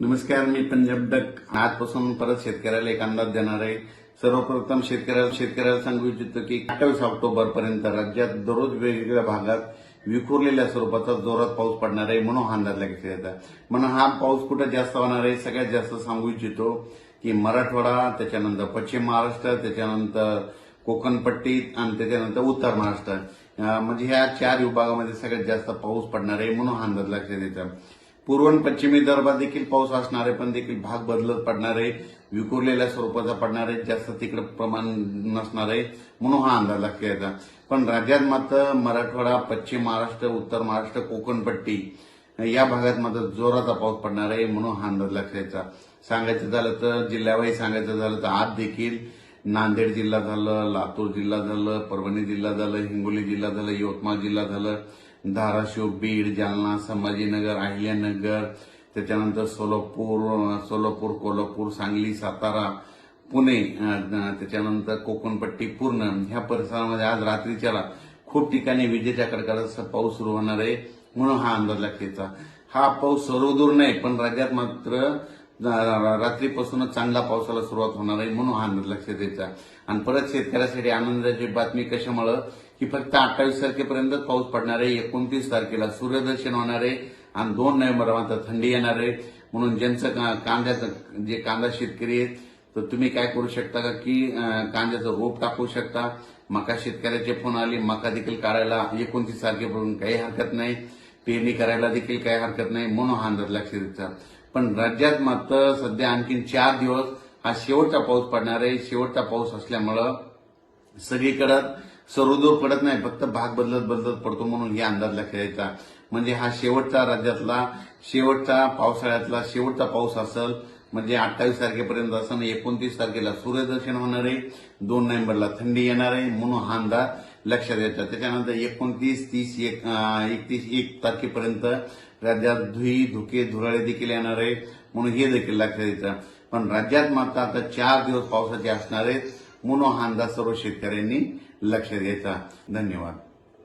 नमस्कार मी पंजाब डक. आजपासून परत शेतकऱ्याला एक अंदाज देणार आहे. सर्वप्रथम शेतकऱ्याला शेतकऱ्याला सांगू इच्छितो की अठ्ठावीस ऑक्टोबर पर्यंत राज्यात दररोज वेगवेगळ्या भागात विखुरलेल्या स्वरूपाचा जोरात पाऊस पडणार आहे म्हणून हा अंदाज लागत येतात म्हणून हा पाऊस कुठं जास्त होणार आहे सगळ्यात जास्त सांगू इच्छितो की मराठवाडा त्याच्यानंतर पश्चिम महाराष्ट्र त्याच्यानंतर कोकणपट्टी आणि त्याच्यानंतर उत्तर महाराष्ट्र. म्हणजे ह्या चार विभागामध्ये सगळ्यात जास्त पाऊस पडणार आहे म्हणून हा अंदाज लक्षात येतात पूर्व आणि पश्चिमी विदर्भात देखील पाऊस असणार आहे पण देखील भाग बदलत पडणार आहे. विखुरलेल्या स्वरूपाचा पडणार आहे जास्त तिकडे प्रमाण नसणार आहे म्हणून हा अंदाज लक्षात पण राज्यात मात्र मराठवाडा पश्चिम महाराष्ट्र उत्तर महाराष्ट्र कोकणपट्टी या भागात मात्र जोराचा पाऊस पडणार आहे म्हणून हा अंदाज लक्षात यायचा सांगायचं झालं तर जिल्ह्यावाही सांगायचं झालं तर आज देखील नांदेड जिल्हा झालं लातूर जिल्हा झालं परभणी जिल्हा झालं हिंगोली जिल्हा झालं यवतमाळ जिल्हा झालं धाराशिव बीड जालना संभाजीनगर अहिल्यानगर त्याच्यानंतर सोलापूर सोलापूर कोल्हापूर सांगली सातारा पुणे त्याच्यानंतर कोकणपट्टी पूर्ण ह्या परिसरामध्ये आज रात्रीच्याला खूप ठिकाणी विजेच्या कडकडाचा पाऊस सुरू होणार आहे म्हणून हा अंदाज लागतेचा. हा पाऊस सर्वदूर नाही पण राज्यात मात्र रात्रीपासूनच चांगला पावसाला सुरुवात होणार आहे म्हणून हा लक्ष द्यायचा. आणि परत शेतकऱ्यासाठी आनंदाची बातमी कशामुळं? की फक्त अठ्ठावीस तारखेपर्यंतच पाऊस पडणार आहे एकोणतीस तारखेला सूर्यदर्शन होणार आहे आणि दोन नोव्हेंबर मात्र थंडी येणार आहे. म्हणून ज्यांचं का- कांद्याचं जे कांदा शेतकरी आहेत तर तुम्ही काय करू शकता का? की कांद्याचं रोप टाकू शकता. मका शेतकऱ्याचे फोन आले मका देखील काढायला एकोणतीस तारखेपर्यंत काही हरकत नाही. पेरणी करायला देखील काही हरकत नाही म्हणून हा अंदाज लक्षात पण राज्यात मात्र सध्या आणखीन चार दिवस हा शेवटचा पाऊस पडणार आहे. शेवटचा पाऊस असल्यामुळं सगळीकडं सर्वदूर पडत नाही. फक्त भाग बदलत बदलत पडतो म्हणून हे अंदाज लक्षात यायचा म्हणजे हा शेवटचा राज्यातला शेवटचा पावसाळ्यातला शेवटचा पाऊस असेल म्हणजे अठ्ठावीस तारखेपर्यंत असं एकोणतीस तारखेला सूर्यदर्शन होणार आहे. दोन नोव्हेंबरला थंडी येणार आहे म्हणून हा अंदाज लक्षात द्यायचं. त्याच्यानंतर एकोणतीस तीस एक एकतीस एक तारखेपर्यंत राज्यात धुई धुके धुराळे देखील येणार आहे म्हणून हे देखील लक्षात द्यायचं. पण राज्यात मात्र आता चार दिवस पावसाचे असणार आहेत म्हणून हा अंदाज सर्व शेतकऱ्यांनी लक्ष द्यायचा. धन्यवाद.